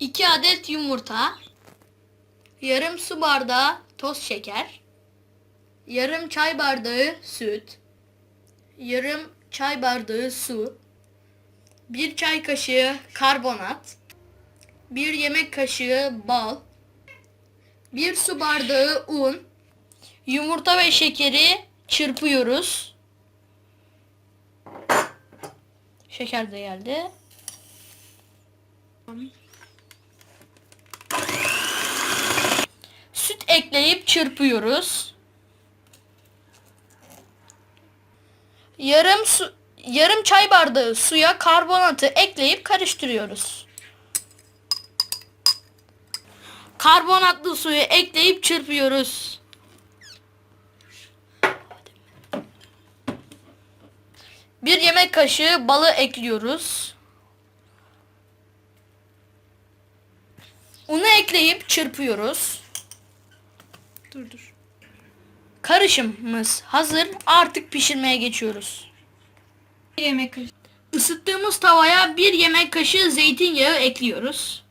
2 adet yumurta, yarım su bardağı toz şeker, yarım çay bardağı süt, yarım çay bardağı su, 1 çay kaşığı karbonat, 1 yemek kaşığı bal, 1 su bardağı un, yumurta ve şekeri çırpıyoruz. Şeker de geldi. Süt ekleyip çırpıyoruz. Yarım su yarım çay bardağı suya karbonatı ekleyip karıştırıyoruz. Karbonatlı suyu ekleyip çırpıyoruz. Bir yemek kaşığı balı ekliyoruz. Unu ekleyip çırpıyoruz. Dur dur. Karışımımız hazır. Artık pişirmeye geçiyoruz. Bir yemek kaşığı. Isıttığımız tavaya bir yemek kaşığı zeytinyağı ekliyoruz.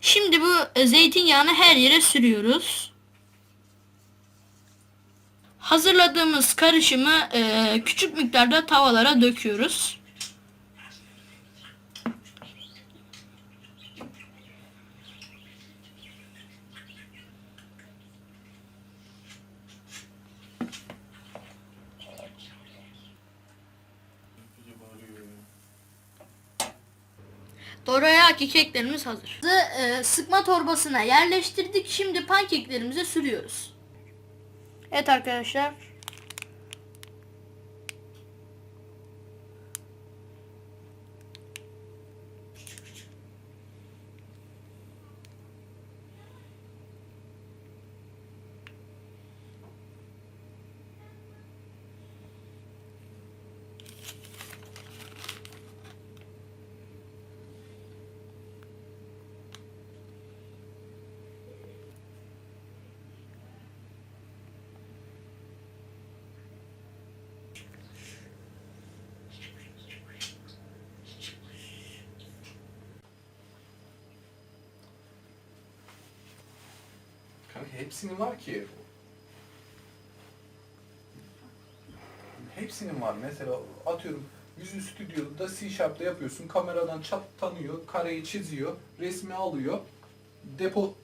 Şimdi bu zeytinyağını her yere sürüyoruz. Hazırladığımız karışımı küçük miktarda tavalara döküyoruz. Dorayaki keklerimiz hazır. E, sıkma torbasına yerleştirdik. Şimdi pankeklerimize sürüyoruz. Evet arkadaşlar. Hepsinin var ki. Hepsinin var. Mesela atıyorum yüzü stüdyoda C Sharp'ta yapıyorsun. Kameradan çat tanıyor, kareyi çiziyor, resmi alıyor. Depo